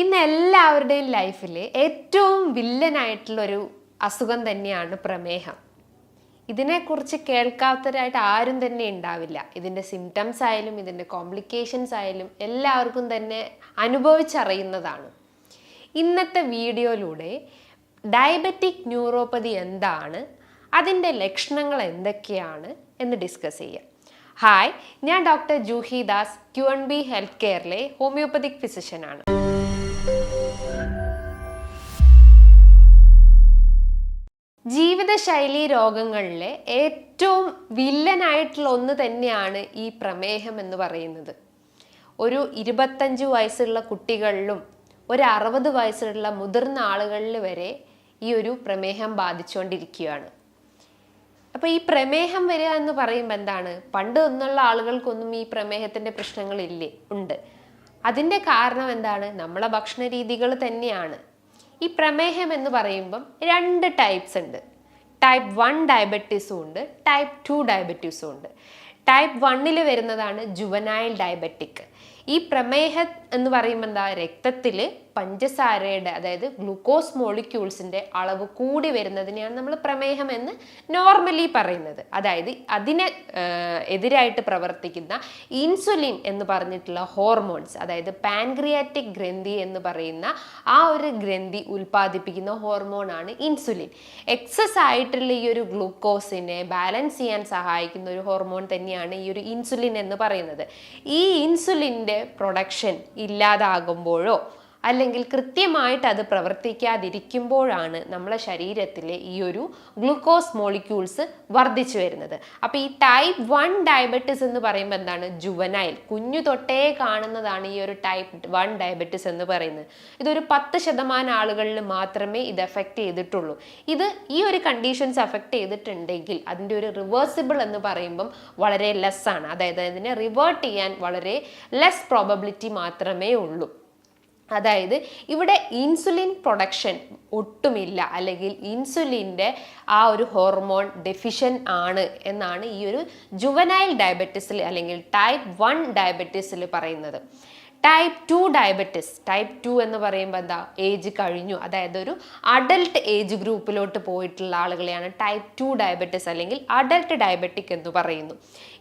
ഇന്ന് എല്ലാവരുടെയും ലൈഫിൽ ഏറ്റവും വില്ലനായിട്ടുള്ളൊരു അസുഖം തന്നെയാണ് പ്രമേഹം. ഇതിനെക്കുറിച്ച് കേൾക്കാത്തവരായിട്ട് ആരും തന്നെ ഉണ്ടാവില്ല. ഇതിന്റെ സിംറ്റംസ് ആയാലും ഇതിന്റെ കോംപ്ലിക്കേഷൻസ് ആയാലും എല്ലാവർക്കും തന്നെ അനുഭവിച്ചറിയുന്നതാണ്. ഇന്നത്തെ വീഡിയോയിലൂടെ ഡയബറ്റിക് ന്യൂറോപ്പതി എന്താണ് അതിന്റെ ലക്ഷണങ്ങൾ എന്തൊക്കെയാണ് എന്ന് ഡിസ്കസ് ചെയ്യാം. ഹായ് ഞാൻ doctor Juhi Das Q N B health കെയറിലെ homeopathic ഫിസിഷ്യനാണ് ജീവിതശൈലി രോഗങ്ങളിലെ ഏറ്റവും വില്ലനായിട്ടുള്ള ഒന്ന് തന്നെയാണ് ഈ പ്രമേഹം എന്ന് പറയുന്നത്. ഒരു ഇരുപത്തഞ്ച് വയസ്സുള്ള കുട്ടികളിലും ഒരു അറുപത് വയസ്സുള്ള മുതിർന്ന ആളുകളിൽ വരെ ഈ ഒരു പ്രമേഹം ബാധിച്ചുകൊണ്ടിരിക്കുകയാണ്. അപ്പോൾ ഈ പ്രമേഹം വരിക എന്ന് പറയുമ്പോൾ എന്താണ്? പണ്ട് ഒന്നുള്ള ആളുകൾക്കൊന്നും ഈ പ്രമേഹത്തിന്റെ പ്രശ്നങ്ങളില്ലേ? ഉണ്ട്. അതിന്റെ കാരണം എന്താണ്? നമ്മളെ ഭക്ഷണ രീതികൾ തന്നെയാണ്. ഈ പ്രമേഹം എന്ന് പറയുമ്പം രണ്ട് ടൈപ്സ് ഉണ്ട്. ടൈപ്പ് വൺ ഡയബറ്റീസും ഉണ്ട് ടൈപ്പ് ടു ഡയബറ്റീസും ഉണ്ട്. ടൈപ്പ് വണ്ണിൽ വരുന്നതാണ് ജുവനായൽ ഡയബറ്റിക് ഈ പ്രമേഹം എന്ന് പറയുമ്പോൾ എന്താ രക്തത്തിൽ പഞ്ചസാരയുടെ അതായത് ഗ്ലൂക്കോസ് മോളിക്യൂൾസിന്റെ അളവ് കൂടി വരുന്നതിനെയാണ് നമ്മൾ പ്രമേഹം എന്ന് നോർമലി പറയുന്നത്. അതായത് അതിനെ എതിരായിട്ട് പ്രവർത്തിക്കുന്ന ഇൻസുലിൻ എന്ന് പറഞ്ഞിട്ടുള്ള ഹോർമോൺസ് അതായത് പാൻക്രിയാറ്റിക് ഗ്രന്ഥി എന്ന് പറയുന്ന ആ ഒരു ഗ്രന്ഥി ഉൽപ്പാദിപ്പിക്കുന്ന ഹോർമോണാണ് ഇൻസുലിൻ എക്സസ് ആയിട്ടുള്ള ഈ ഒരു ഗ്ലൂക്കോസിനെ ബാലൻസ് ചെയ്യാൻ സഹായിക്കുന്ന ഒരു ഹോർമോൺ തന്നെയാണ് ഈ ഒരു ഇൻസുലിൻ എന്ന് പറയുന്നത്. ഈ ഇൻസുലിന്റെ പ്രൊഡക്ഷൻ ഇല്ലാതാകുമ്പോഴോ അല്ലെങ്കിൽ കൃത്യമായിട്ട് അത് പ്രവർത്തിക്കാതിരിക്കുമ്പോഴാണ് നമ്മളെ ശരീരത്തിലെ ഈ ഒരു ഗ്ലൂക്കോസ് മോളിക്യൂൾസ് വർദ്ധിച്ചു വരുന്നത്. അപ്പോൾ ഈ ടൈപ്പ് വൺ ഡയബറ്റിസ് എന്ന് പറയുമ്പോൾ എന്താണ്? ജുവനൈൽ കുഞ്ഞു തൊട്ടേ കാണുന്നതാണ് ഈ ഒരു ടൈപ്പ് വൺ ഡയബറ്റിസ് എന്ന് പറയുന്നത്. ഇതൊരു പത്ത് ശതമാനം ആളുകളിൽ മാത്രമേ ഇത് എഫക്റ്റ് ചെയ്തിട്ടുള്ളൂ. ഇത് ഈ ഒരു കണ്ടീഷൻസ് എഫക്റ്റ് ചെയ്തിട്ടുണ്ടെങ്കിൽ അതിന്റെ ഒരു റിവേഴ്സിബിൾ എന്ന് പറയുമ്പം വളരെ ലെസ്സാണ് അതായത് അതിനെ റിവേർട്ട് ചെയ്യാൻ വളരെ ലെസ് പ്രോബബിലിറ്റി മാത്രമേ ഉള്ളൂ. അതായത് ഇവിടെ ഇൻസുലിൻ പ്രൊഡക്ഷൻ ഒട്ടുമില്ല. അല്ലെങ്കിൽ ഇൻസുലിന്റെ ആ ഒരു ഹോർമോൺ ഡെഫിഷ്യൻ ആണ് എന്നാണ് ഈ ഒരു ജുവനൈൽ ഡയബറ്റീസിൽ അല്ലെങ്കിൽ ടൈപ്പ് വൺ ഡയബറ്റീസിൽ പറയുന്നത്. Type two diabetes type two എന്ന് പറയുമ്പോൾ എന്താ? ഏജ് കഴിഞ്ഞു. അതായത് ഒരു അഡൽട്ട് ഏജ് ഗ്രൂപ്പിലോട്ട് പോയിട്ടുള്ള ആളുകളെയാണ് ടൈപ്പ് ടു ഡയബറ്റിസ് അല്ലെങ്കിൽ അഡൽട്ട് ഡയബറ്റിക് എന്ന് പറയുന്നു.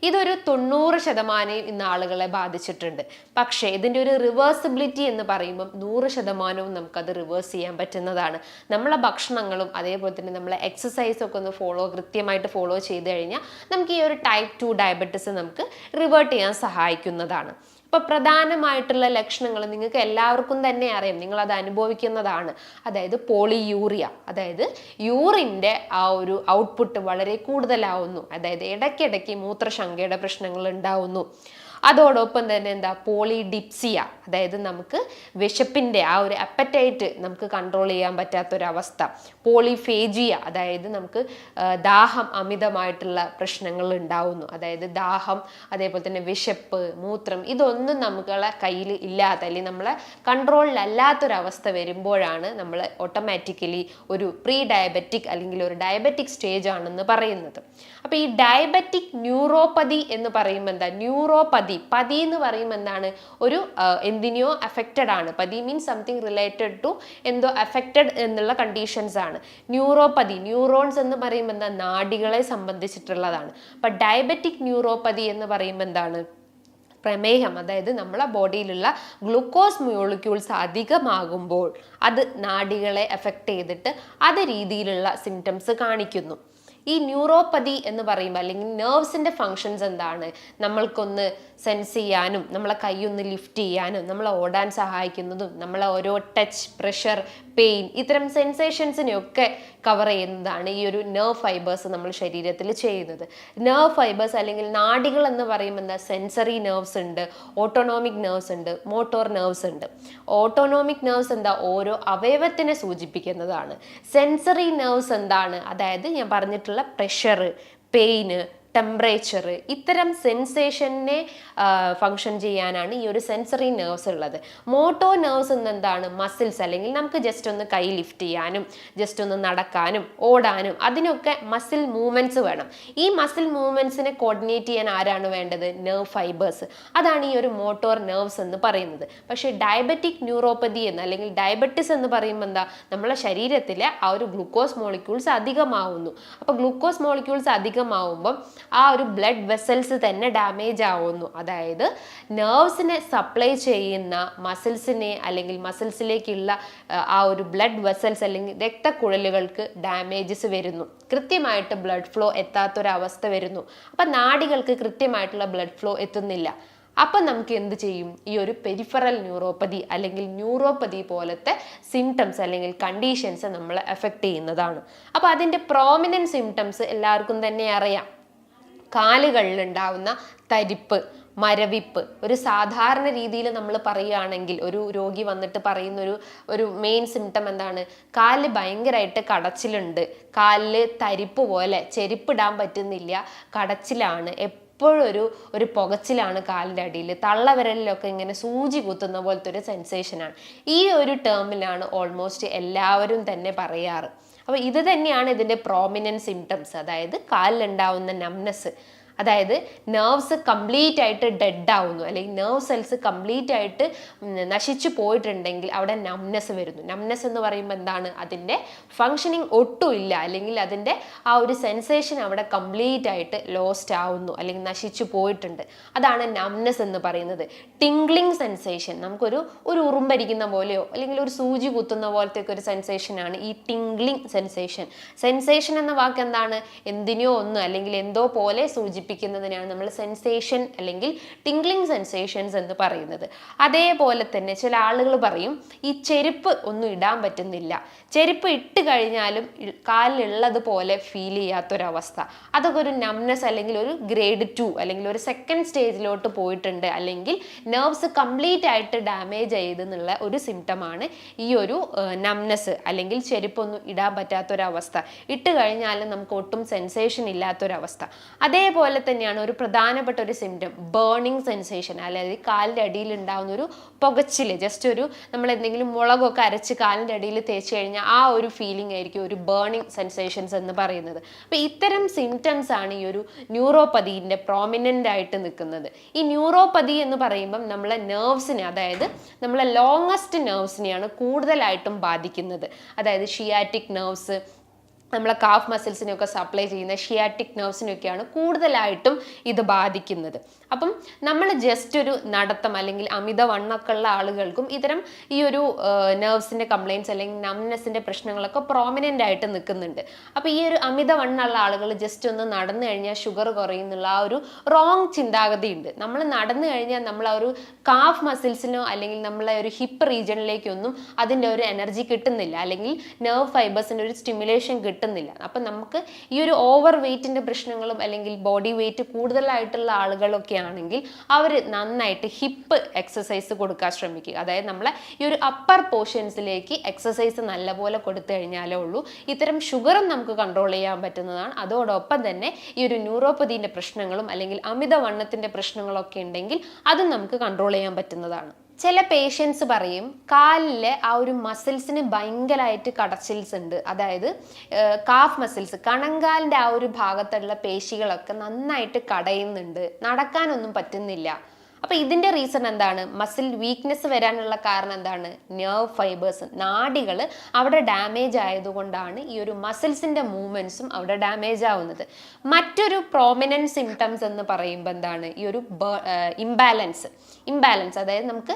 ഇതൊരു തൊണ്ണൂറ് ശതമാനം ഇന്ന് ആളുകളെ ബാധിച്ചിട്ടുണ്ട്. പക്ഷേ ഇതിന്റെ ഒരു റിവേഴ്സിബിലിറ്റി എന്ന് പറയുമ്പം നൂറ് ശതമാനവും നമുക്കത് റിവേഴ്സ് ചെയ്യാൻ പറ്റുന്നതാണ്. നമ്മളെ ഭക്ഷണങ്ങളും അതേപോലെ തന്നെ നമ്മളെ എക്സസൈസും ഒക്കെ ഒന്ന് ഫോളോ കൃത്യമായിട്ട് ഫോളോ ചെയ്ത് കഴിഞ്ഞാൽ നമുക്ക് ഈ ഒരു ടൈപ്പ് ടു ഡയബറ്റിസ് നമുക്ക് റിവേർട്ട് ചെയ്യാൻ സഹായിക്കുന്നതാണ്. ഇപ്പൊ പ്രധാനമായിട്ടുള്ള ലക്ഷണങ്ങൾ നിങ്ങൾക്ക് എല്ലാവർക്കും തന്നെ അറിയാം. നിങ്ങൾ അത് അനുഭവിക്കുന്നതാണ്. അതായത് പോളിയൂറിയ. അതായത് യൂറിന്റെ ആ ഒരു ഔട്ട്പുട്ട് വളരെ കൂടുതലാവുന്നു. അതായത് ഇടയ്ക്കിടയ്ക്ക് മൂത്രശങ്കയുടെ പ്രശ്നങ്ങൾ ഉണ്ടാവുന്നു. അതോടൊപ്പം തന്നെ എന്താ പോളിഡിപ്സിയ അതായത് നമുക്ക് വിശപ്പിന്റെ ആ ഒരു അപ്പറ്റൈറ്റ് നമുക്ക് കൺട്രോൾ ചെയ്യാൻ പറ്റാത്തൊരവസ്ഥ. പോളിഫേജിയ അതായത് നമുക്ക് ദാഹം അമിതമായിട്ടുള്ള പ്രശ്നങ്ങൾ ഉണ്ടാവുന്നു. അതായത് ദാഹം അതേപോലെ തന്നെ വിശപ്പ് മൂത്രം ഇതൊന്നും നമ്മളെ കയ്യിൽ ഇല്ലാത്ത അല്ലെങ്കിൽ നമ്മളെ കൺട്രോളിലല്ലാത്തൊരവസ്ഥ വരുമ്പോഴാണ് നമ്മൾ ഓട്ടോമാറ്റിക്കലി ഒരു പ്രീ ഡയബറ്റിക് അല്ലെങ്കിൽ ഒരു ഡയബറ്റിക് സ്റ്റേജ് ആണെന്ന് പറയുന്നത്. അപ്പോൾ ഈ ഡയബറ്റിക് ന്യൂറോപ്പതി എന്ന് പറയുമ്പോൾ എന്താ ന്യൂറോപ്പതി പതി പതി എന്ന് പറയുമ്പോൾ എന്താണ്? ഒരു എന്തിനെയോ അഫക്റ്റഡ് ആണ്. Pathy means something related to എന്തോ അഫക്റ്റഡ് എന്നുള്ള കണ്ടീഷൻസ് ആണ്. ന്യൂറോപ്പതി ന്യൂറോൺസ് എന്ന് പറയുമ്പോൾ എന്താ? നാഡികളെ സംബന്ധിച്ചിട്ടുള്ളതാണ്. അപ്പം ഡയബറ്റിക് ന്യൂറോപ്പതി എന്ന് പറയുമ്പോൾ എന്താണ്? പ്രമേഹം അതായത് നമ്മളെ ബോഡിയിലുള്ള ഗ്ലൂക്കോസ് മ്യൂളിക്യൂൾസ് അധികമാകുമ്പോൾ അത് നാഡികളെ എഫക്റ്റ് ചെയ്തിട്ട് അത് രീതിയിലുള്ള സിംറ്റംസ് കാണിക്കുന്നു. ഈ ന്യൂറോപ്പതി എന്ന് പറയുമ്പോൾ അല്ലെങ്കിൽ നെർവ്സിന്റെ ഫങ്ഷൻസ് എന്താണ്? നമ്മൾക്കൊന്ന് സെൻസ് ചെയ്യാനും നമ്മളെ കൈ ഒന്ന് ലിഫ്റ്റ് ചെയ്യാനും നമ്മളെ ഓടാൻ സഹായിക്കുന്നതും നമ്മളെ ഓരോ ടച്ച് പ്രഷർ പെയിൻ ഇത്തരം സെൻസേഷൻസിനെയൊക്കെ കവർ ചെയ്യുന്നതാണ് ഈ ഒരു നെർവ് ഫൈബേഴ്സ് നമ്മൾ ശരീരത്തിൽ ചെയ്യുന്നത്. നെർവ് ഫൈബേഴ്സ് അല്ലെങ്കിൽ നാടികൾ എന്ന് പറയുമ്പോൾ എന്താ? സെൻസറി നെർവ്സ് ഉണ്ട് ഓട്ടോണോമിക് നെർവ്സ് ഉണ്ട് മോട്ടോർ നെർവ്സ് ഉണ്ട്. ഓട്ടോണോമിക് നെർവ്സ് എന്താ? ഓരോ അവയവത്തിനെ സൂചിപ്പിക്കുന്നതാണ്. സെൻസറി നെർവ്സ് എന്താണ്? അതായത് ഞാൻ പറഞ്ഞിട്ടുള്ള പ്രഷർ പെയിന് ടെമ്പറേച്ചർ ഇത്തരം സെൻസേഷനെ ഫങ്ഷൻ ചെയ്യാനാണ് ഈ ഒരു സെൻസറി നെർവ്സ് ഉള്ളത്. മോട്ടോ നെർവ്സ് എന്നെന്താണ് മസിൽസ് അല്ലെങ്കിൽ നമുക്ക് ജസ്റ്റ് ഒന്ന് കൈ ലിഫ്റ്റ് ചെയ്യാനും ജസ്റ്റ് ഒന്ന് നടക്കാനും ഓടാനും അതിനൊക്കെ മസിൽ മൂവ്മെന്റ്സ് വേണം. ഈ മസിൽ മൂവ്മെന്റ്സിനെ കോർഡിനേറ്റ് ചെയ്യാൻ ആരാണ് വേണ്ടത്? നെർവ് ഫൈബേഴ്സ് അതാണ് ഈ ഒരു മോട്ടോർ നെർവ്സ് എന്ന് പറയുന്നത്. പക്ഷേ ഡയബറ്റിക് ന്യൂറോപ്പതി എന്ന് അല്ലെങ്കിൽ ഡയബറ്റിസ് എന്ന് പറയുമ്പോൾ എന്താ? നമ്മളെ ശരീരത്തിലെ ആ ഒരു ഗ്ലൂക്കോസ് മോളിക്യൂൾസ് അധികമാവുന്നു. അപ്പോൾ ഗ്ലൂക്കോസ് മോളിക്യൂൾസ് അധികമാവുമ്പം ആ ഒരു ബ്ലഡ് വെസൽസ് തന്നെ ഡാമേജ് ആവുന്നു. അതായത് നെർവ്സിനെ സപ്ലൈ ചെയ്യുന്ന മസിൽസിനെ അല്ലെങ്കിൽ മസിൽസിലേക്കുള്ള ആ ഒരു ബ്ലഡ് വെസൽസ് അല്ലെങ്കിൽ രക്തക്കുഴലുകൾക്ക് ഡാമേജസ് വരുന്നു. കൃത്യമായിട്ട് ബ്ലഡ് ഫ്ലോ എത്താത്തൊരവസ്ഥ വരുന്നു. അപ്പം നാടികൾക്ക് കൃത്യമായിട്ടുള്ള ബ്ലഡ് ഫ്ലോ എത്തുന്നില്ല. അപ്പം നമുക്ക് എന്ത് ചെയ്യും? ഈ ഒരു പെരിഫറൽ ന്യൂറോപ്പതി അല്ലെങ്കിൽ ന്യൂറോപ്പതി പോലത്തെ സിംറ്റംസ് അല്ലെങ്കിൽ കണ്ടീഷൻസ് നമ്മളെ എഫക്റ്റ് ചെയ്യുന്നതാണ്. അപ്പോൾ അതിന്റെ പ്രോമിനന്റ് സിംറ്റംസ് എല്ലാവർക്കും തന്നെ അറിയാം. കാലുകളിൽ ഉണ്ടാവുന്ന തരിപ്പ് മരവിപ്പ് ഒരു സാധാരണ രീതിയിൽ നമ്മൾ പറയുകയാണെങ്കിൽ ഒരു രോഗി വന്നിട്ട് പറയുന്ന ഒരു ഒരു മെയിൻ സിംറ്റം എന്താണ്? കാലിൽ ഭയങ്കരമായിട്ട് കടച്ചിലുണ്ട്. കാലിൽ തരിപ്പ് പോലെ ചെരുപ്പിടാൻ പറ്റുന്നില്ല. കടച്ചിലാണ്. എപ്പോഴും ഒരു ഒരു പുകച്ചിലാണ് കാലിന്റെ അടിയിൽ. തള്ളവിരലിലൊക്കെ ഇങ്ങനെ സൂചി കുത്തുന്ന പോലത്തെ ഒരു സെൻസേഷനാണ് ഈ ഒരു ടേമിലാണ് ഓൾമോസ്റ്റ് എല്ലാവരും തന്നെ പറയാറ്. അപ്പോൾ ഇത് തന്നെയാണ് ഇതിന്റെ പ്രോമിനന്റ് സിംറ്റംസ് അതായത് കാലിലുണ്ടാവുന്ന നംനെസ് അതായത് നെർവ്സ് കംപ്ലീറ്റ് ആയിട്ട് ഡെഡ് ആവുന്നു. അല്ലെങ്കിൽ നെർവ് സെൽസ് കംപ്ലീറ്റ് ആയിട്ട് നശിച്ചു പോയിട്ടുണ്ടെങ്കിൽ അവിടെ നംനെസ് വരുന്നു. നംനെസ് എന്ന് പറയുമ്പോൾ എന്താണ്? അതിന്റെ ഫങ്ഷനിങ് ഒട്ടുമില്ല അല്ലെങ്കിൽ അതിന്റെ ആ ഒരു സെൻസേഷൻ അവിടെ കംപ്ലീറ്റ് ആയിട്ട് ലോസ്റ്റ് ആവുന്നു. അല്ലെങ്കിൽ നശിച്ചു പോയിട്ടുണ്ട്. അതാണ് നംനെസ് എന്ന് പറയുന്നത്. ടിംഗ്ലിംഗ് സെൻസേഷൻ നമുക്കൊരു ഒരു ഉറുമ്പരിക്കുന്ന പോലെയോ അല്ലെങ്കിൽ ഒരു സൂചി കുത്തുന്ന പോലത്തെ ഒരു സെൻസേഷനാണ് ഈ ടിംഗ്ലിംഗ് സെൻസേഷൻ സെൻസേഷൻ എന്ന വാക്ക് എന്താണ്? എന്തിനോ ഒന്ന് അല്ലെങ്കിൽ എന്തോ പോലെ സൂചിപ്പിക്കുന്നതിനാണ് നമ്മൾ സെൻസേഷൻ അല്ലെങ്കിൽ ടിംഗ്ലിംഗ് സെൻസേഷൻസ് എന്ന് പറയുന്നത്. അതേപോലെ തന്നെ ചില ആളുകൾ പറയും ഈ ചെരുപ്പ് ഒന്നും ഇടാൻ പറ്റുന്നില്ല. ചെരുപ്പ് ഇട്ട് കഴിഞ്ഞാലും കാലിലുള്ളത് പോലെ ഫീൽ ചെയ്യാത്തൊരവസ്ഥ. അതൊക്കെ ഒരു നംനെസ് അല്ലെങ്കിൽ ഒരു ഗ്രേഡ് ടു അല്ലെങ്കിൽ ഒരു സെക്കൻഡ് സ്റ്റേജിലോട്ട് പോയിട്ടുണ്ട്. അല്ലെങ്കിൽ നെർവ്സ് കംപ്ലീറ്റ് ആയിട്ട് ഡാമേജ് ചെയ്തെന്നുള്ള ഒരു സിംറ്റമാണ് ഈ ഒരു നംനെസ് അല്ലെങ്കിൽ ചെരുപ്പൊന്നും ഇടാൻ പറ്റാത്തൊരവസ്ഥ. ഇട്ട് കഴിഞ്ഞാലും നമുക്ക് ഒട്ടും സെൻസേഷൻ ഇല്ലാത്തൊരവസ്ഥ. അതേപോലെ തന്നെയാണ് ഒരു പ്രധാനപ്പെട്ട ഒരു സിംറ്റം ബേണിംഗ് സെൻസേഷൻ അല്ലെങ്കിൽ കാലിന്റെ അടിയിൽ ഉണ്ടാകുന്ന ഒരു പുകച്ചിൽ ജസ്റ്റ് ഒരു നമ്മൾ എന്തെങ്കിലും മുളകൊക്കെ അരച്ച് കാലിന്റെ അടിയിൽ തേച്ച് കഴിഞ്ഞാൽ ആ ഒരു ഫീലിംഗ് ആയിരിക്കും ഒരു ബേണിംഗ് സെൻസേഷൻസ് എന്ന് പറയുന്നത്. അപ്പോൾ ഇത്തരം സിംറ്റംസ് ആണ് ഈ ഒരു ന്യൂറോപ്പതിന്റെ പ്രോമിനന്റ് ആയിട്ട് നിൽക്കുന്നത്. ഈ ന്യൂറോപ്പതി എന്ന് പറയുമ്പം നമ്മളെ നെർവ്സിനെ അതായത് നമ്മളെ ലോങ്ങസ്റ്റ് നെർവ്സിനെയാണ് കൂടുതലായിട്ടും ബാധിക്കുന്നത്. അതായത് ഷിയാറ്റിക് നെർവ്സ് നമ്മളെ കാഫ് മസിൽസിനെയൊക്കെ സപ്ലൈ ചെയ്യുന്ന ഷിയാറ്റിക് നെർവ്സിനെയൊക്കെയാണ് കൂടുതലായിട്ടും ഇത് ബാധിക്കുന്നത്. അപ്പം നമ്മൾ ജസ്റ്റ് ഒരു നടത്തം അല്ലെങ്കിൽ അമിത വണ്ണക്കുള്ള ആളുകൾക്കും ഇത്തരം ഈ ഒരു നെർവ്സിന്റെ കംപ്ലയിൻസ് അല്ലെങ്കിൽ നംനെസ്സിന്റെ പ്രശ്നങ്ങളൊക്കെ പ്രോമിനന്റ് ആയിട്ട് നിൽക്കുന്നുണ്ട്. അപ്പോൾ ഈ ഒരു അമിത വണ്ണമുള്ള ആളുകൾ ജസ്റ്റ് ഒന്ന് നടന്നു കഴിഞ്ഞാൽ ഷുഗർ കുറയുന്നുള്ള ആ ഒരു റോങ് ചിന്താഗതി ഉണ്ട് നമ്മൾ നടന്നു കഴിഞ്ഞാൽ നമ്മൾ ആ ഒരു കാഫ് മസിൽസിനോ അല്ലെങ്കിൽ നമ്മളെ ഒരു ഹിപ്പ് റീജിയനിലേക്കൊന്നും അതിന്റെ ഒരു എനർജി കിട്ടുന്നില്ല. അല്ലെങ്കിൽ നെർവ് ഫൈബേഴ്സിന്റെ ഒരു സ്റ്റിമുലേഷൻ കിട്ടുന്നില്ല. അപ്പം നമുക്ക് ഈ ഒരു ഓവർ വെയ്റ്റിന്റെ പ്രശ്നങ്ങളും അല്ലെങ്കിൽ ബോഡി വെയ്റ്റ് കൂടുതലായിട്ടുള്ള ആളുകളൊക്കെ ആണെങ്കിൽ അവർ നന്നായിട്ട് ഹിപ്പ് എക്സസൈസ് കൊടുക്കാൻ ശ്രമിക്കുക. അതായത് നമ്മളെ ഈ ഒരു അപ്പർ പോർഷൻസിലേക്ക് എക്സസൈസ് നല്ലപോലെ കൊടുത്തു കഴിഞ്ഞാലേ ഉള്ളൂ. ഇത്തരം ഷുഗറും നമുക്ക് കൺട്രോൾ ചെയ്യാൻ പറ്റുന്നതാണ്. അതോടൊപ്പം തന്നെ ഈ ഒരു ന്യൂറോപ്പതിന്റെ പ്രശ്നങ്ങളും അല്ലെങ്കിൽ അമിതവണ്ണത്തിന്റെ പ്രശ്നങ്ങളൊക്കെ ഉണ്ടെങ്കിൽ അതും നമുക്ക് കൺട്രോൾ ചെയ്യാൻ പറ്റുന്നതാണ്. ചില പേഷ്യൻസ് പറയും കാലിലെ ആ ഒരു മസിൽസിന് ഭയങ്കരമായിട്ട് കടച്ചിൽസ് ഉണ്ട്. അതായത് കാഫ് മസിൽസ് കണങ്കാലിന്റെ ആ ഒരു ഭാഗത്തുള്ള പേശികളൊക്കെ നന്നായിട്ട് കടയുന്നുണ്ട്. നടക്കാനൊന്നും പറ്റുന്നില്ല. അപ്പോൾ ഇതിന്റെ റീസൺ എന്താണ്? മസിൽ വീക്ക്നെസ് വരാനുള്ള കാരണം എന്താണ്? നെർവ് ഫൈബേഴ്സ് നാടികൾ അവിടെ ഡാമേജ് ആയതുകൊണ്ടാണ് ഈ ഒരു മസിൽസിന്റെ മൂവ്മെന്റ്സും അവിടെ ഡാമേജ് ആവുന്നത്. മറ്റൊരു പ്രോമിനന്റ് സിംറ്റംസ് എന്ന് പറയുമ്പോൾ എന്താണ്? ഈ ഒരു ഇംബാലൻസ് ഇംബാലൻസ് അതായത് നമുക്ക്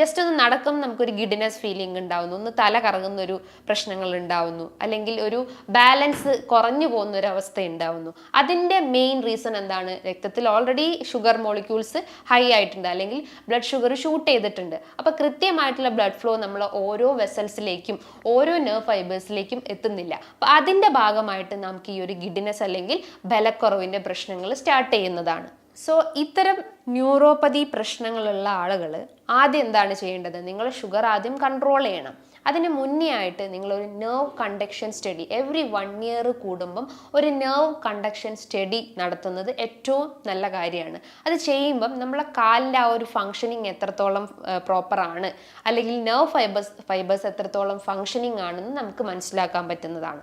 ജസ്റ്റ് ഒന്ന് നടക്കും നമുക്കൊരു ഗിഡിനെസ് ഫീലിംഗ് ഉണ്ടാവുന്നു. ഒന്ന് തല കറങ്ങുന്ന ഒരു പ്രശ്നങ്ങൾ ഉണ്ടാവുന്നു. അല്ലെങ്കിൽ ഒരു ബാലൻസ് കുറഞ്ഞു പോകുന്ന ഒരു അവസ്ഥ ഉണ്ടാവുന്നു. അതിന്റെ മെയിൻ റീസൺ എന്താണ്? രക്തത്തിൽ ഓൾറെഡി ഷുഗർ മോളിക്യൂൾസ് ഹൈ ആയിട്ടുണ്ട്. അല്ലെങ്കിൽ ബ്ലഡ് ഷുഗർ ഷൂട്ട് ചെയ്തിട്ടുണ്ട്. അപ്പോൾ കൃത്യമായിട്ടുള്ള ബ്ലഡ് ഫ്ലോ നമ്മൾ ഓരോ വെസൽസിലേക്കും ഓരോ നെർവ് ഫൈബേഴ്സിലേക്കും എത്തുന്നില്ല. അപ്പോൾ അതിന്റെ ഭാഗമായിട്ട് നമുക്ക് ഈ ഒരു ഗിഡിനെസ് അല്ലെങ്കിൽ ബലക്കുറവിന്റെ പ്രശ്നങ്ങൾ സ്റ്റാർട്ട് ചെയ്യുന്നതാണ്. സോ ഇത്തരം ന്യൂറോപ്പതി പ്രശ്നങ്ങളുള്ള ആളുകൾ ആദ്യം എന്താണ് ചെയ്യേണ്ടത്? നിങ്ങൾ ഷുഗർ ആദ്യം കൺട്രോൾ ചെയ്യണം. അതിന് മുന്നേ ആയിട്ട് നിങ്ങളൊരു nerve conduction study every one year കൂടുമ്പം ഒരു നെർവ് കണ്ടക്ഷൻ സ്റ്റഡി നടത്തുന്നത് ഏറ്റവും നല്ല കാര്യമാണ്. അത് ചെയ്യുമ്പം നമ്മളെ കാലിന്റെ ആ ഒരു ഫങ്ഷനിങ് എത്രത്തോളം പ്രോപ്പറാണ് അല്ലെങ്കിൽ നെർവ് ഫൈബേഴ്സ് ഫൈബേഴ്സ് എത്രത്തോളം ഫങ്ഷനിങ് ആണെന്ന് നമുക്ക് മനസ്സിലാക്കാൻ പറ്റുന്നതാണ്.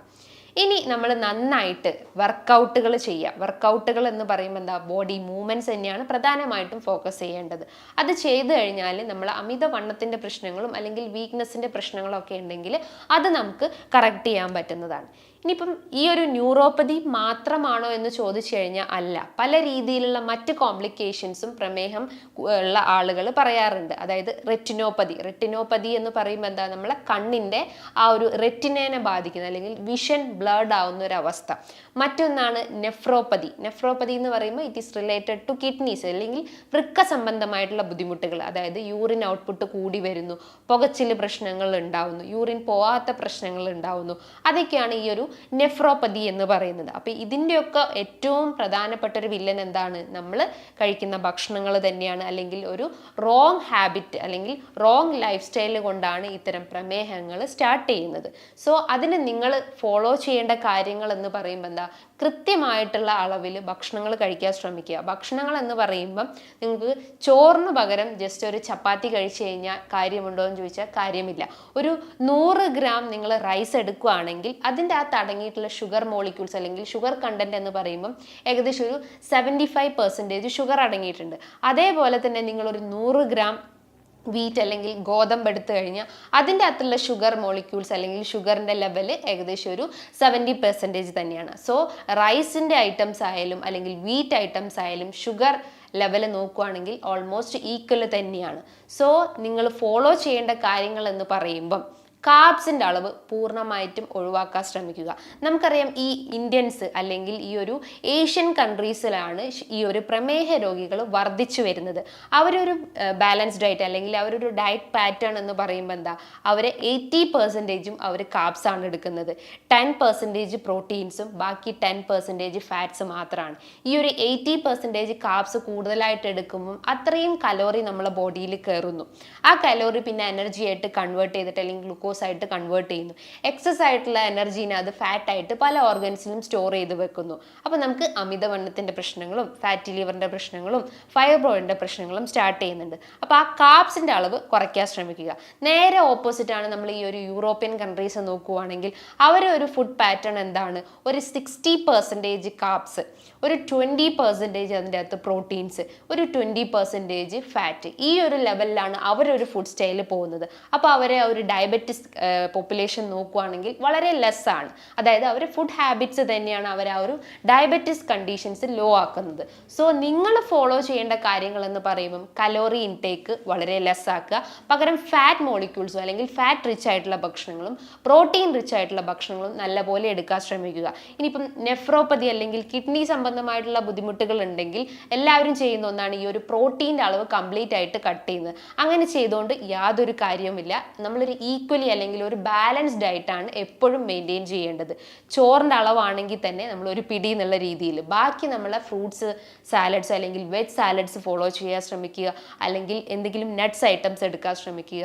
ഇനി നമ്മൾ നന്നായിട്ട് വർക്കൗട്ടുകൾ ചെയ്യാം. വർക്കൗട്ടുകൾ എന്ന് പറയുമ്പോൾ എന്താ? ബോഡി മൂവ്മെന്റ്സ് തന്നെയാണ് പ്രധാനമായിട്ടും ഫോക്കസ് ചെയ്യേണ്ടത്. അത് ചെയ്തു കഴിഞ്ഞാൽ നമ്മൾ അമിതവണ്ണത്തിന്റെ പ്രശ്നങ്ങളും അല്ലെങ്കിൽ വീക്ക്നെസ്സിന്റെ പ്രശ്നങ്ങളൊക്കെ ഉണ്ടെങ്കിൽ അത് നമുക്ക് കറക്റ്റ് ചെയ്യാൻ പറ്റുന്നതാണ്. ഇനിയിപ്പം ഈ ഒരു ന്യൂറോപ്പതി മാത്രമാണോ എന്ന് ചോദിച്ചു കഴിഞ്ഞാൽ അല്ല. പല രീതിയിലുള്ള മറ്റ് കോംപ്ലിക്കേഷൻസും പ്രമേഹം ഉള്ള ആളുകൾ പറയാറുണ്ട്. അതായത് റെറ്റിനോപ്പതി. റെറ്റിനോപ്പതി എന്ന് പറയുമ്പോൾ എന്താ? നമ്മളെ കണ്ണിന്റെ ആ ഒരു റെറ്റിനേനെ ബാധിക്കുന്ന. അല്ലെങ്കിൽ വിഷൻ ബ്ലേഡ് ആവുന്ന ഒരു അവസ്ഥ. മറ്റൊന്നാണ് നെഫ്രോപ്പതി. നെഫ്രോപ്പതി എന്ന് പറയുമ്പോൾ it is related to kidneys അല്ലെങ്കിൽ വൃക്ക സംബന്ധമായിട്ടുള്ള ബുദ്ധിമുട്ടുകൾ. അതായത് യൂറിൻ ഔട്ട്പുട്ട് കൂടി വരുന്നു. പുകച്ചിൽ പ്രശ്നങ്ങൾ ഉണ്ടാവുന്നു. യൂറിൻ പോവാത്ത പ്രശ്നങ്ങൾ ഉണ്ടാവുന്നു. അതൊക്കെയാണ് ഈ ഒരു നെഫ്രോപ്പതി എന്ന് പറയുന്നത്. അപ്പോൾ ഇതിന്റെയൊക്കെ ഏറ്റവും പ്രധാനപ്പെട്ട ഒരു വില്ലൻ എന്താണ്? നമ്മൾ കഴിക്കുന്ന ഭക്ഷണങ്ങൾ തന്നെയാണ്. അല്ലെങ്കിൽ ഒരു റോങ് ഹാബിറ്റ് അല്ലെങ്കിൽ റോങ് ലൈഫ് സ്റ്റൈൽ കൊണ്ടാണ് ഇത്തരം പ്രമേഹങ്ങൾ സ്റ്റാർട്ട് ചെയ്യുന്നത്. സോ അതിന് നിങ്ങൾ ഫോളോ ചെയ്യേണ്ട കാര്യങ്ങൾ എന്ന് പറയുമ്പോൾ എന്താ? കൃത്യമായിട്ടുള്ള അളവിൽ ഭക്ഷണങ്ങൾ കഴിക്കാൻ ശ്രമിക്കുക. ഭക്ഷണങ്ങൾ എന്ന് പറയുമ്പം നിങ്ങൾക്ക് ചോറിന് പകരം ജസ്റ്റ് ഒരു ചപ്പാത്തി കഴിച്ചു കഴിഞ്ഞാൽ കാര്യമുണ്ടോ എന്ന് ചോദിച്ചാൽ കാര്യമില്ല. ഒരു നൂറ് ഗ്രാം നിങ്ങൾ റൈസ് എടുക്കുകയാണെങ്കിൽ അതിന്റെ അകത്ത് അടങ്ങിയിട്ടുള്ള ഷുഗർ മോളിക്യൂൾസ് അല്ലെങ്കിൽ ഷുഗർ കണ്ടന്റ് എന്ന് പറയുമ്പം ഏകദേശം ഒരു സെവന്റി ഫൈവ് പെർസെന്റേജ് ഷുഗർ അടങ്ങിയിട്ടുണ്ട്. അതേപോലെ തന്നെ നിങ്ങളൊരു നൂറ് ഗ്രാം വീറ്റ് അല്ലെങ്കിൽ ഗോതമ്പ് എടുത്തു കഴിഞ്ഞാൽ അതിന്റെ അകത്തുള്ള ഷുഗർ മോളിക്യൂൾസ് അല്ലെങ്കിൽ ഷുഗറിന്റെ ലെവൽ ഏകദേശം ഒരു സെവന്റി പെർസെന്റേജ് തന്നെയാണ്. സോ റൈസിന്റെ ഐറ്റംസ് ആയാലും അല്ലെങ്കിൽ വീറ്റ് ഐറ്റംസ് ആയാലും ഷുഗർ ലെവൽ നോക്കുകയാണെങ്കിൽ ഓൾമോസ്റ്റ് ഈക്വൽ തന്നെയാണ്. സോ നിങ്ങൾ ഫോളോ ചെയ്യേണ്ട കാര്യങ്ങൾ എന്ന് പറയുമ്പം കാർബ്സിന്റെ അളവ് പൂർണമായിട്ടും ഒഴിവാക്കാൻ ശ്രമിക്കുക. നമുക്കറിയാം ഈ ഇന്ത്യൻസ് അല്ലെങ്കിൽ ഈ ഒരു ഏഷ്യൻ കൺട്രീസിലാണ് ഈ ഒരു പ്രമേഹ രോഗികൾ വർദ്ധിച്ചു വരുന്നത്. അവരൊരു ബാലൻസ്ഡ് ഡയറ്റ് അല്ലെങ്കിൽ അവരൊരു ഡയറ്റ് പാറ്റേൺ എന്ന് പറയുമ്പോൾ എന്താ? അവർ എയ്റ്റി പെർസെന്റേജും അവർ കാർബ്സ് ആണ് എടുക്കുന്നത്. ടെൻ പെർസെന്റേജ് പ്രോട്ടീൻസും ബാക്കി ടെൻ പെർസെന്റേജ് ഫാറ്റ്സ് മാത്രമാണ്. ഈ ഒരു എയ്റ്റി പെർസെന്റേജ് കാബ്സ് കൂടുതലായിട്ട് എടുക്കുമ്പം അത്രയും കലോറി നമ്മളെ ബോഡിയിൽ കയറുന്നു ആ കലോറി പിന്നെ എനർജി ആയിട്ട് കൺവേർട്ട് ചെയ്തിട്ട് അല്ലെങ്കിൽ ഗ്ലൂക്കോസ് ആയിട്ട് കൺവേർട്ട് ചെയ്യുന്നു. എക്സസ് ആയിട്ടുള്ള എനർജീനെ അത് ഫാറ്റ് ആയിട്ട് പല ഓർഗൻസിലും സ്റ്റോർ ചെയ്ത് വെക്കുന്നു. അപ്പോൾ നമുക്ക് അമിതവണ്ണത്തിന്റെ പ്രശ്നങ്ങളും ഫാറ്റി ലിവറിന്റെ പ്രശ്നങ്ങളും ഫൈബ്രോയിഡിന്റെ പ്രശ്നങ്ങളും സ്റ്റാർട്ട് ചെയ്യുന്നുണ്ട്. അപ്പോൾ ആ കാപ്സിന്റെ അളവ് കുറയ്ക്കാൻ ശ്രമിക്കുക. നേരെ ഓപ്പോസിറ്റ് ആണ് നമ്മൾ ഈ ഒരു യൂറോപ്യൻ കൺട്രീസ് നോക്കുകയാണെങ്കിൽ അവരെ ഒരു ഫുഡ് പാറ്റേൺ എന്താണ്? ഒരു സിക്സ്റ്റി പെർസെന്റേജ് കാപ്സ് ഒരു ട്വന്റി പെർസെന്റേജ് അതിന്റെ അകത്ത് പ്രോട്ടീൻസ് ഒരു ട്വന്റി പെർസെന്റേജ് ഫാറ്റ് ഈ ഒരു ലെവലിലാണ് അവരൊരു ഫുഡ് സ്റ്റൈൽ പോകുന്നത്. അപ്പോൾ അവരെ ഒരു ഡയബറ്റിസ് പോപ്പുലേഷൻ നോക്കുവാണെങ്കിൽ വളരെ ലെസ് ആണ് അതായത് അവർ ഫുഡ് ഹാബിറ്റ്സ് തന്നെയാണ് അവർ ആ ഒരു ഡയബറ്റിസ് കണ്ടീഷൻസ് ലോ ആക്കുന്നത്. സോ നിങ്ങൾ ഫോളോ ചെയ്യേണ്ട കാര്യങ്ങൾ എന്ന് പറയുമ്പം കലോറി ഇൻടേക്ക് വളരെ ലെസ് ആക്കുക പകരം ഫാറ്റ് മോളിക്യൂൾസും അല്ലെങ്കിൽ ഫാറ്റ് റിച്ച് ആയിട്ടുള്ള ഭക്ഷണങ്ങളും പ്രോട്ടീൻ റിച്ച് ആയിട്ടുള്ള ഭക്ഷണങ്ങളും നല്ലപോലെ എടുക്കാൻ ശ്രമിക്കുക. ഇനിയിപ്പം നെഫ്രോപ്പതി അല്ലെങ്കിൽ കിഡ്നി സംബന്ധമായിട്ടുള്ള ബുദ്ധിമുട്ടുകൾ ഉണ്ടെങ്കിൽ എല്ലാവരും ചെയ്യുന്ന ഒന്നാണ് ഈ ഒരു പ്രോട്ടീന്റെ അളവ് കംപ്ലീറ്റ് ആയിട്ട് കട്ട് ചെയ്യുന്നത്. അങ്ങനെ ചെയ്തുകൊണ്ട് യാതൊരു കാര്യവുമില്ല. നമ്മളൊരു ഈക്വലി അല്ലെങ്കിൽ ഒരു ബാലൻസ്ഡ് ഡയറ്റാണ് എപ്പോഴും മെയിന്റെയിൻ ചെയ്യേണ്ടത്. ചോറിന്റെ അളവാണെങ്കിൽ തന്നെ നമ്മൾ ഒരു പിടി എന്നുള്ള രീതിയിൽ. ബാക്കി നമ്മളെ ഫ്രൂട്ട്സ് സാലഡ്സ് അല്ലെങ്കിൽ വെജ് സാലഡ്സ് ഫോളോ ചെയ്യാൻ ശ്രമിക്കുക. അല്ലെങ്കിൽ എന്തെങ്കിലും നട്ട്സ് ഐറ്റംസ് എടുക്കാൻ ശ്രമിക്കുക.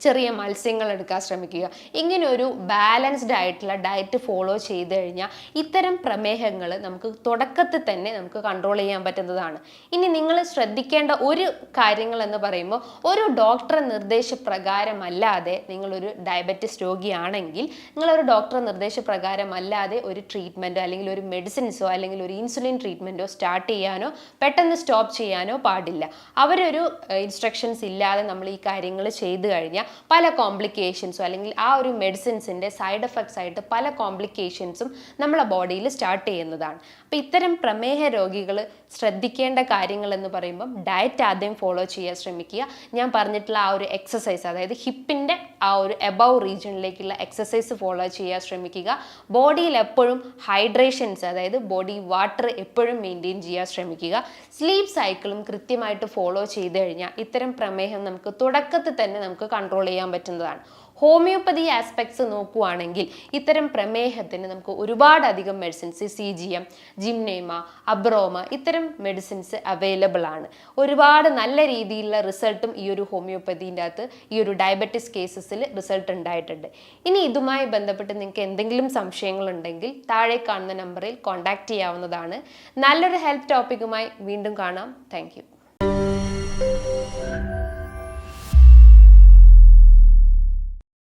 ചെറിയ മത്സ്യങ്ങൾ എടുക്കാൻ ശ്രമിക്കുക. ഇങ്ങനെ ഒരു ബാലൻസ്ഡ് ആയിട്ടുള്ള ഡയറ്റ് ഫോളോ ചെയ്ത് കഴിഞ്ഞാൽ ഇത്തരം പ്രമേഹങ്ങൾ നമുക്ക് തുടക്കത്തിൽ തന്നെ നമുക്ക് കൺട്രോൾ ചെയ്യാൻ പറ്റുന്നതാണ്. ഇനി നിങ്ങൾ ശ്രദ്ധിക്കേണ്ട ഒരു കാര്യങ്ങൾ എന്ന് പറയുമ്പോൾ ഒരു ഡോക്ടറെ നിർദ്ദേശപ്രകാരമല്ലാതെ നിങ്ങളൊരു ഡയബറ്റിസ് രോഗിയാണെങ്കിൽ നിങ്ങളൊരു ഡോക്ടറെ നിർദ്ദേശപ്രകാരമല്ലാതെ ഒരു ട്രീറ്റ്മെന്റോ അല്ലെങ്കിൽ ഒരു മെഡിസിൻസോ അല്ലെങ്കിൽ ഒരു ഇൻസുലിൻ ട്രീറ്റ്മെന്റോ സ്റ്റാർട്ട് ചെയ്യാനോ പെട്ടെന്ന് സ്റ്റോപ്പ് ചെയ്യാനോ പാടില്ല. അവരൊരു ഇൻസ്ട്രക്ഷൻസ് ഇല്ലാതെ നമ്മൾ ഈ കാര്യങ്ങൾ ചെയ്തു കഴിഞ്ഞാൽ പല കോംപ്ലിക്കേഷൻസും അല്ലെങ്കിൽ ആ ഒരു മെഡിസിൻസിന്റെ സൈഡ് എഫക്ട്സ് ആയിട്ട് പല കോംപ്ലിക്കേഷൻസും നമ്മളെ ബോഡിയിൽ സ്റ്റാർട്ട് ചെയ്യുന്നതാണ്. അപ്പോൾ ഇത്തരം പ്രമേഹ രോഗികൾ ശ്രദ്ധിക്കേണ്ട കാര്യങ്ങൾ എന്ന് പറയുമ്പം ഡയറ്റ് ആദ്യം ഫോളോ ചെയ്യാൻ ശ്രമിക്കുക. ഞാൻ പറഞ്ഞിട്ടുള്ള ആ ഒരു എക്സസൈസ് അതായത് ഹിപ്പിന്റെ ആ ഒരു എബവ് റീജിയനിലേക്കുള്ള എക്സസൈസ് ഫോളോ ചെയ്യാൻ ശ്രമിക്കുക. ബോഡിയിൽ എപ്പോഴും ഹൈഡ്രേഷൻസ് അതായത് ബോഡി വാട്ടർ എപ്പോഴും മെയിന്റെയിൻ ചെയ്യാൻ ശ്രമിക്കുക. സ്ലീപ്പ് സൈക്കിളും കൃത്യമായിട്ട് ഫോളോ ചെയ്ത് കഴിഞ്ഞാൽ ഇത്തരം പ്രമേഹം നമുക്ക് തുടക്കത്തിൽ തന്നെ നമുക്ക് കൺട്രോൾ ചെയ്യാൻ പറ്റുന്നതാണ്. ഹോമിയോപ്പതി ആസ്പെക്ട്സ് നോക്കുവാണെങ്കിൽ ഇത്തരം പ്രമേഹത്തിന് നമുക്ക് ഒരുപാടധികം medicines C G M gymnema abroma ഇത്തരം മെഡിസിൻസ് അവൈലബിൾ ആണ്. ഒരുപാട് നല്ല രീതിയിലുള്ള റിസൾട്ടും ഈ ഒരു ഹോമിയോപ്പതിന്റെ അകത്ത് ഈ ഒരു ഡയബറ്റിസ് കേസസിൽ റിസൾട്ട് ഉണ്ടായിട്ടുണ്ട്. ഇനി ഇതുമായി ബന്ധപ്പെട്ട് നിങ്ങൾക്ക് എന്തെങ്കിലും സംശയങ്ങളുണ്ടെങ്കിൽ താഴെ കാണുന്ന നമ്പറിൽ കോൺടാക്റ്റ് ചെയ്യാവുന്നതാണ്. നല്ലൊരു ഹെൽത്ത് ടോപ്പിക്കുമായി വീണ്ടും കാണാം. താങ്ക്